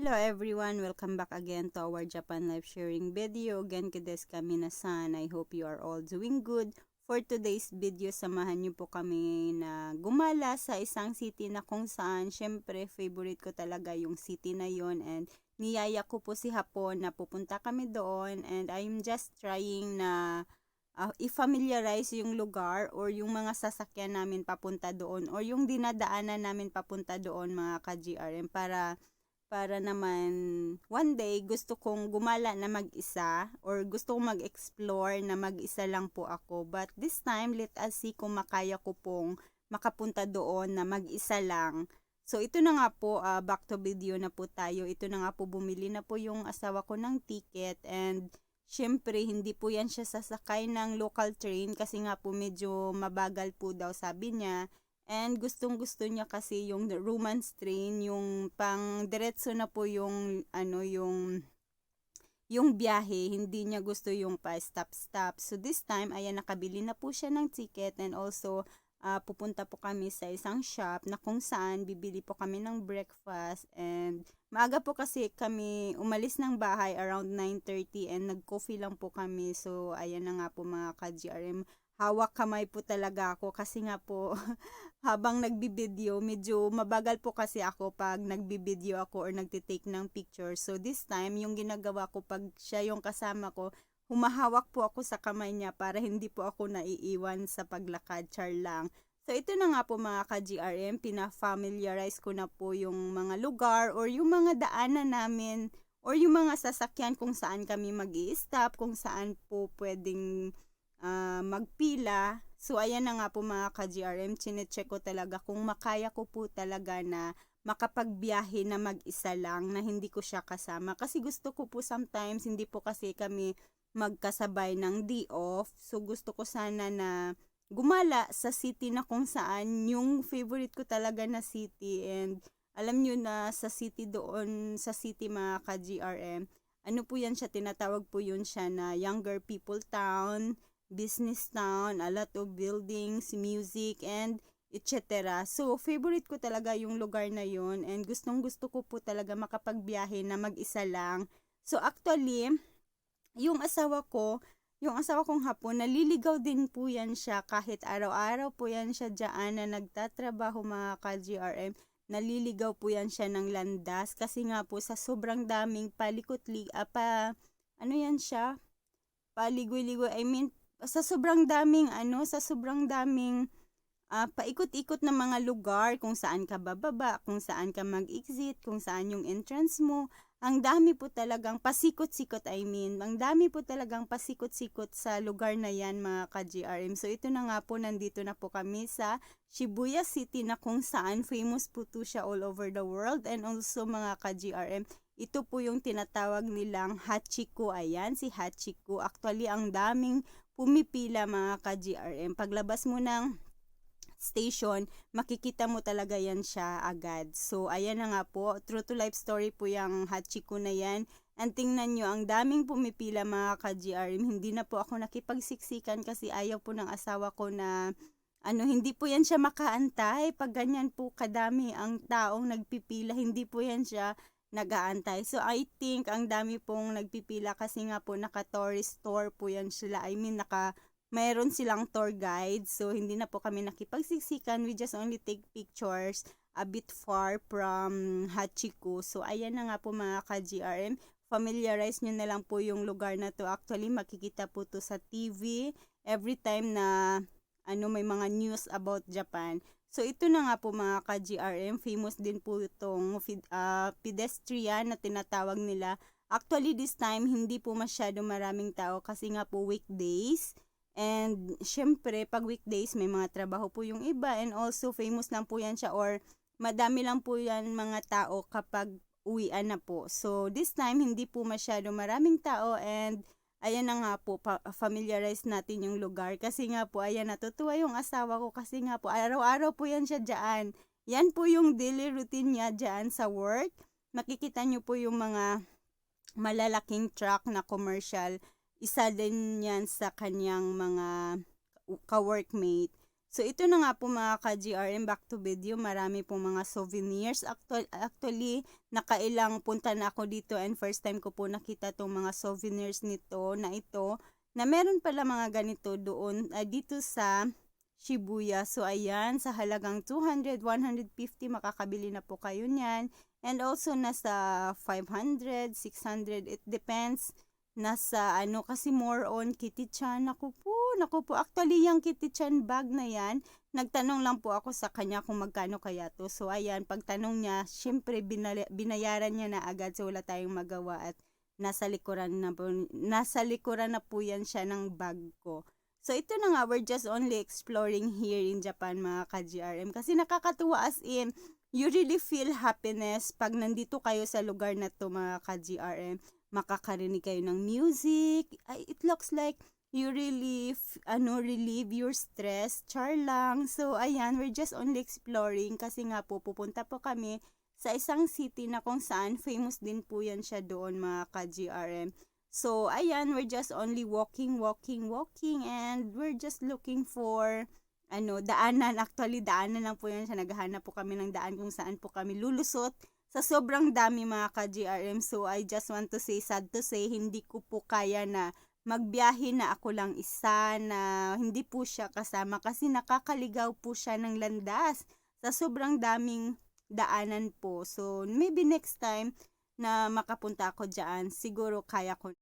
Hello everyone, welcome back again to our Japan live sharing video. Again, kades kami na san. I hope you are all doing good. For today's video, samahan niyo po kami na gumala sa isang city na kung saan, syempre, favorite ko talaga yung city na yon and niyaya ko po si Hapon na pupunta kami doon and I'm just trying na uh, i-familiarize yung lugar or yung mga sasakyan namin papunta doon or yung dinadaanan namin papunta doon mga ka-GRM para para naman one day gusto kong gumala na mag-isa or gusto kong mag-explore na mag-isa lang po ako. But this time, let us see kung makaya ko pong makapunta doon na mag-isa lang. So ito na nga po, uh, back to video na po tayo. Ito na nga po, bumili na po yung asawa ko ng ticket and syempre hindi po yan siya sasakay ng local train kasi nga po medyo mabagal po daw sabi niya. And gustong gusto niya kasi yung romance train, yung pang diretso na po yung ano yung yung biyahe, hindi niya gusto yung pa stop stop. So this time ayan nakabili na po siya ng ticket and also uh, pupunta po kami sa isang shop na kung saan bibili po kami ng breakfast and maaga po kasi kami umalis ng bahay around 9.30 and nag-coffee lang po kami. So ayan na nga po mga ka-GRM hawak kamay po talaga ako kasi nga po habang nagbibideo medyo mabagal po kasi ako pag nagbibideo ako or nagtitake ng picture. So this time yung ginagawa ko pag siya yung kasama ko humahawak po ako sa kamay niya para hindi po ako naiiwan sa paglakad char lang. So ito na nga po mga ka-GRM pina-familiarize ko na po yung mga lugar or yung mga daanan namin or yung mga sasakyan kung saan kami mag stop kung saan po pwedeng uh, magpila. So, ayan na nga po mga ka-GRM, chinecheck ko talaga kung makaya ko po talaga na makapagbiyahe na mag-isa lang na hindi ko siya kasama. Kasi gusto ko po sometimes, hindi po kasi kami magkasabay ng day off. So, gusto ko sana na gumala sa city na kung saan yung favorite ko talaga na city and alam nyo na sa city doon, sa city mga ka-GRM, ano po yan siya, tinatawag po yun siya na younger people town, business town, a lot of buildings, music, and etc. So, favorite ko talaga yung lugar na yon and gustong gusto ko po talaga makapagbiyahe na mag-isa lang. So, actually, yung asawa ko, yung asawa kong hapon, naliligaw din po yan siya kahit araw-araw po yan siya dyan na nagtatrabaho mga ka-GRM. Naliligaw po yan siya ng landas kasi nga po sa sobrang daming palikot-lig, ah, pa, ano yan siya? Paligoy-ligoy, I mean, sa sobrang daming ano, sa sobrang daming uh, paikot-ikot na mga lugar kung saan ka bababa, kung saan ka mag-exit, kung saan yung entrance mo. Ang dami po talagang pasikot-sikot, I mean. Ang dami po talagang pasikot-sikot sa lugar na yan, mga ka-GRM. So, ito na nga po, nandito na po kami sa Shibuya City na kung saan famous po to siya all over the world. And also, mga ka-GRM, ito po yung tinatawag nilang Hachiko. Ayan, si Hachiko. Actually, ang daming pumipila mga ka-GRM. Paglabas mo ng station, makikita mo talaga yan siya agad. So, ayan na nga po. True to life story po yung Hachiko na yan. And tingnan nyo, ang daming pumipila mga ka-GRM. Hindi na po ako nakipagsiksikan kasi ayaw po ng asawa ko na ano, hindi po yan siya makaantay. Pag ganyan po kadami ang taong nagpipila, hindi po yan siya nagaantay. So I think ang dami pong nagpipila kasi nga po naka tourist tour po yan sila. I mean naka mayroon silang tour guide. So hindi na po kami nakipagsiksikan. We just only take pictures a bit far from Hachiko. So ayan na nga po mga ka-GRM. Familiarize nyo na lang po yung lugar na to. Actually makikita po to sa TV every time na ano may mga news about Japan. So ito na nga po mga ka-GRM, famous din po itong uh, pedestrian na tinatawag nila. Actually this time hindi po masyado maraming tao kasi nga po weekdays. And syempre pag weekdays may mga trabaho po yung iba and also famous lang po yan siya or madami lang po yan mga tao kapag uwian na po. So this time hindi po masyado maraming tao and ayan na nga po, pa- familiarize natin yung lugar. Kasi nga po, ayan, natutuwa yung asawa ko kasi nga po, araw-araw po yan siya dyan. Yan po yung daily routine niya dyan sa work. Makikita nyo po yung mga malalaking truck na commercial. Isa din yan sa kanyang mga ka-workmate. So ito na nga po mga ka-GRM, back to video, marami pong mga souvenirs. Actual, actually, nakailang punta na ako dito and first time ko po nakita tong mga souvenirs nito na ito, na meron pala mga ganito doon, ah, dito sa Shibuya. So ayan, sa halagang 200, 150 makakabili na po kayo niyan. And also nasa 500, 600, it depends nasa ano kasi more on Kitty Chan. Naku po, naku po. Actually, yung Kitty Chan bag na yan, nagtanong lang po ako sa kanya kung magkano kaya to. So ayan, pagtanong niya, syempre binali- binayaran niya na agad so wala tayong magawa at nasa likuran na po, nasa likuran na po yan siya ng bag ko. So ito na nga, we're just only exploring here in Japan mga ka-GRM kasi nakakatuwa as in, you really feel happiness pag nandito kayo sa lugar na to mga ka-GRM. Makakarinig kayo ng music. It looks like you f- ano relieve your stress. Char lang. So ayan, we're just only exploring kasi nga po pupunta po kami sa isang city na kung saan famous din po yan siya doon mga ka-GRM. So, ayan, we're just only walking, walking, walking, and we're just looking for, ano, daanan. Actually, daanan lang po yan siya. Naghahanap po kami ng daan kung saan po kami lulusot sa sobrang dami mga ka-GRM. So, I just want to say, sad to say, hindi ko po kaya na magbiyahe na ako lang isa na hindi po siya kasama kasi nakakaligaw po siya ng landas sa sobrang daming daanan po. So, maybe next time na makapunta ako dyan, siguro kaya ko